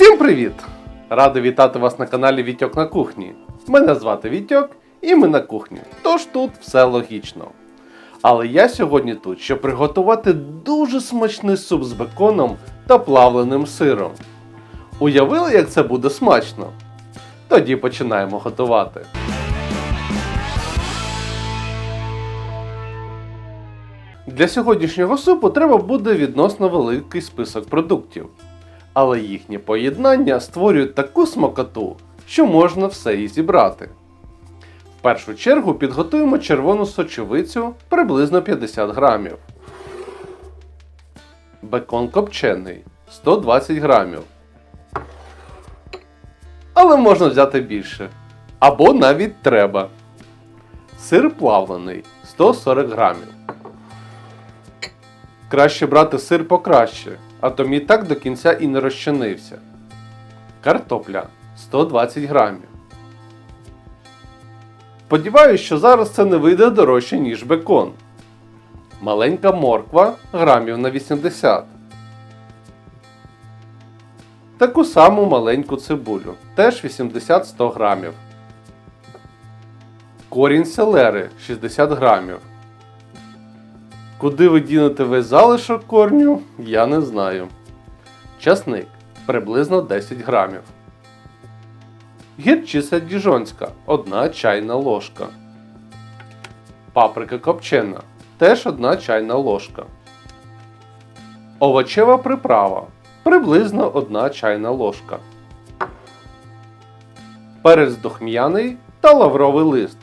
Всім привіт! Радий вітати вас на каналі Вітьок на кухні. Мене звати Вітьок і ми на кухні. Тож тут все логічно. Але я сьогодні тут, щоб приготувати дуже смачний суп з беконом та плавленим сиром. Уявили, як це буде смачно? Тоді починаємо готувати. Для сьогоднішнього супу треба буде відносно великий список продуктів. Але їхнє поєднання створюють таку смакоту, що можна все і зібрати. В першу чергу підготуємо червону сочовицю приблизно 50 грамів. Бекон копчений 120 грамів. Але можна взяти більше. Або навіть треба. Сир плавлений 140 грамів. Краще брати сир покраще, а то мій так до кінця і не розчинився. Картопля 120 грамів. Сподіваюсь, що зараз це не вийде дорожче, ніж бекон. Маленька морква грамів на 80. Таку саму маленьку цибулю, теж 80-100 грамів. Корінь селери 60 грамів. Куди ви дінете весь залишок корню, я не знаю. Часник приблизно 10 грамів. Гірчиця діжонська 1 чайна ложка. Паприка копчена теж 1 чайна ложка. Овочева приправа приблизно 1 чайна ложка. Перець духм'яний та лавровий лист.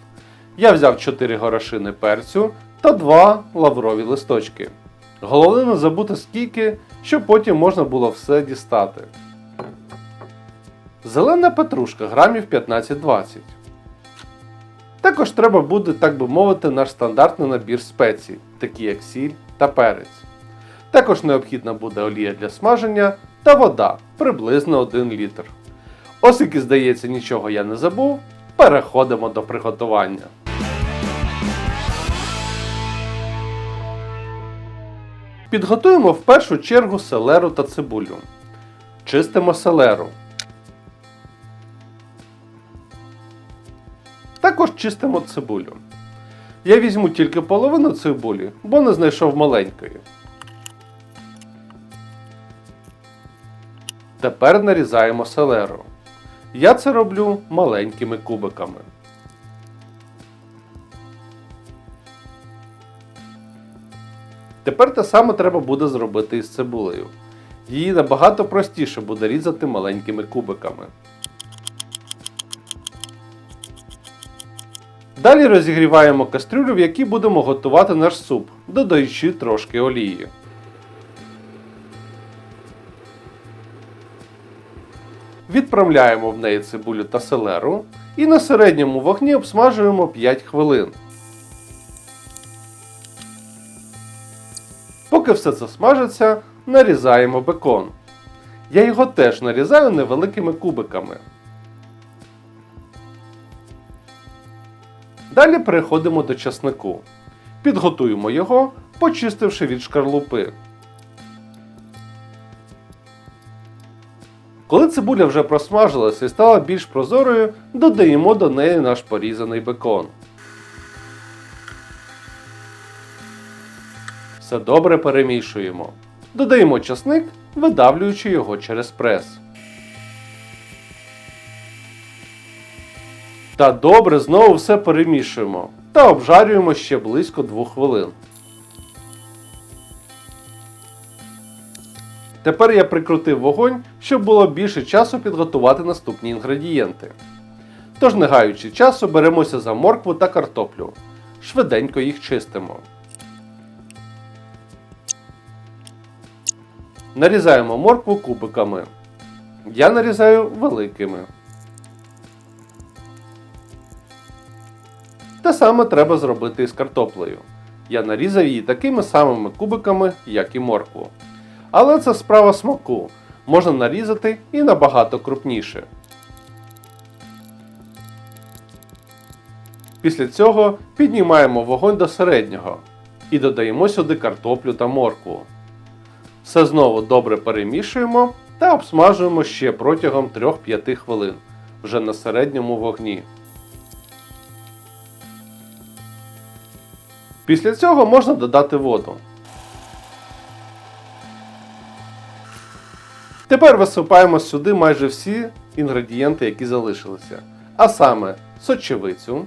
Я взяв 4 горошини перцю та 2 лаврові листочки. Головне не забути скільки, щоб потім можна було все дістати. Зелена петрушка грамів 15-20. Також треба буде, так би мовити, наш стандартний набір спецій, такі як сіль та перець. Також необхідна буде олія для смаження та вода приблизно 1 літр. Оскільки, здається, нічого я не забув, переходимо до приготування. Підготуємо в першу чергу селеру та цибулю. Чистимо селеру. Також чистимо цибулю. Я візьму тільки половину цибулі, бо не знайшов маленької. Тепер нарізаємо селеру. Я це роблю маленькими кубиками. Тепер те саме треба буде зробити із цибулею. Її набагато простіше буде різати маленькими кубиками. Далі розігріваємо кастрюлю, в якій будемо готувати наш суп, додаючи трошки олії. Відправляємо в неї цибулю та селеру і на середньому вогні обсмажуємо 5 хвилин. Поки все це смажиться, нарізаємо бекон. Я його теж нарізаю невеликими кубиками. Далі переходимо до часнику. Підготуємо його, почистивши від шкарлупи. Коли цибуля вже просмажилася і стала більш прозорою, додаємо до неї наш порізаний бекон. Все добре перемішуємо. Додаємо часник, видавлюючи його через прес. Та добре знову все перемішуємо та обжарюємо ще близько 2 хвилин. Тепер я прикрутив вогонь, щоб було більше часу підготувати наступні інгредієнти. Тож, не гаючи часу, беремося за моркву та картоплю. Швиденько їх чистимо. Нарізаємо моркву кубиками. Я нарізаю великими. Те саме треба зробити із картоплею. Я нарізав її такими самими кубиками, як і моркву. Але це справа смаку. Можна нарізати і набагато крупніше. Після цього піднімаємо вогонь до середнього і додаємо сюди картоплю та моркву. Все знову добре перемішуємо та обсмажуємо ще протягом 3-5 хвилин вже на середньому вогні. Після цього можна додати воду. Тепер висипаємо сюди майже всі інгредієнти, які залишилися. А саме сочевицю,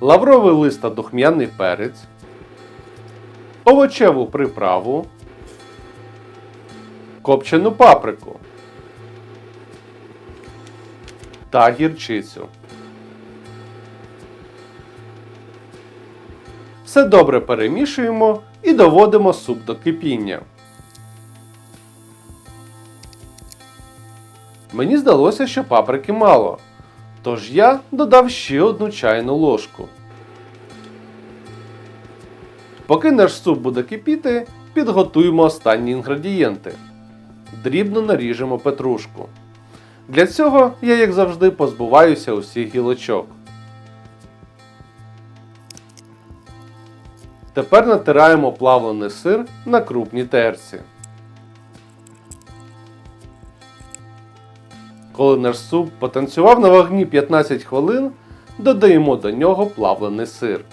лавровий лист та духмяний перець, овочеву приправу, копчену паприку та гірчицю. Все добре перемішуємо і доводимо суп до кипіння. Мені здалося, що паприки мало, тож я додав ще одну чайну ложку. Поки наш суп буде кипіти, підготуємо останні інгредієнти. Дрібно наріжемо петрушку. Для цього я, як завжди, позбуваюся усіх гілочок. Тепер натираємо плавлений сир на крупній терці. Коли наш суп потанцював на вогні 15 хвилин, додаємо до нього плавлений сир.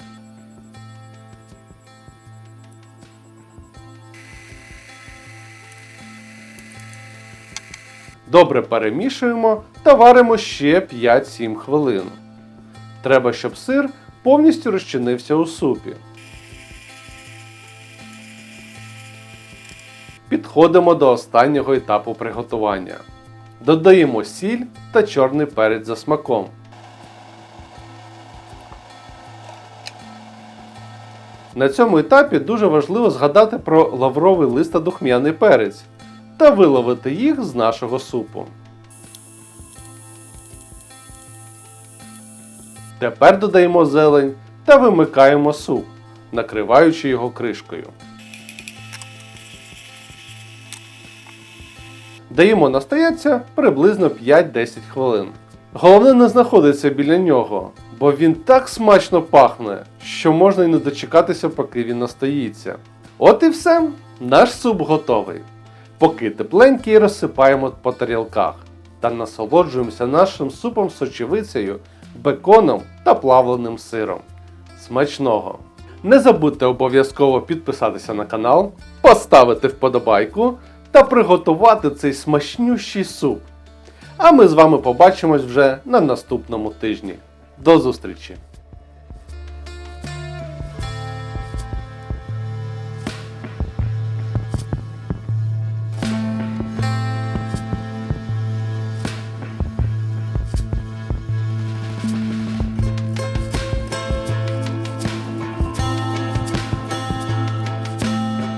Добре перемішуємо та варимо ще 5-7 хвилин. Треба, щоб сир повністю розчинився у супі. Підходимо до останнього етапу приготування. Додаємо сіль та чорний перець за смаком. На цьому етапі дуже важливо згадати про лавровий лист та духмяний перець та виловити їх з нашого супу. Тепер додаємо зелень та вимикаємо суп, накриваючи його кришкою. Даємо настояться приблизно 5-10 хвилин. Головне не знаходиться біля нього, бо він так смачно пахне, що можна й не дочекатися, поки він настоїться. От і все, наш суп готовий. Поки тепленький розсипаємо по тарілках та насолоджуємося нашим супом з сочевицею, беконом та плавленим сиром. Смачного! Не забудьте обов'язково підписатися на канал, поставити вподобайку та приготувати цей смачнющий суп. А ми з вами побачимось вже на наступному тижні. До зустрічі!